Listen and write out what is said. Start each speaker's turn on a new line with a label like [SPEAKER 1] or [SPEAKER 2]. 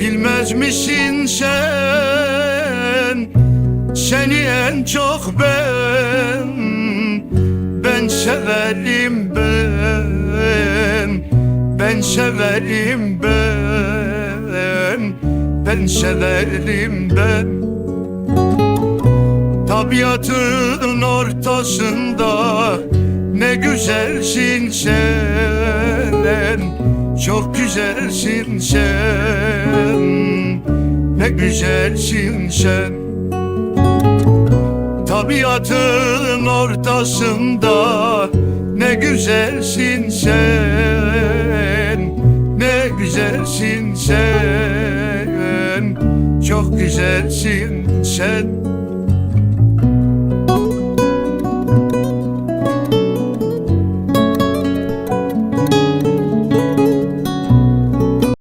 [SPEAKER 1] Sevmez misin sen Seni en çok ben. Ben severim ben Ben severim ben Ben severim ben. Tabiatın ortasında ne güzelsin sen Çok güzelsin sen güzelsin sen Tabiatın ortasında ne güzelsin sen Ne güzelsin sen. Çok güzelsin sen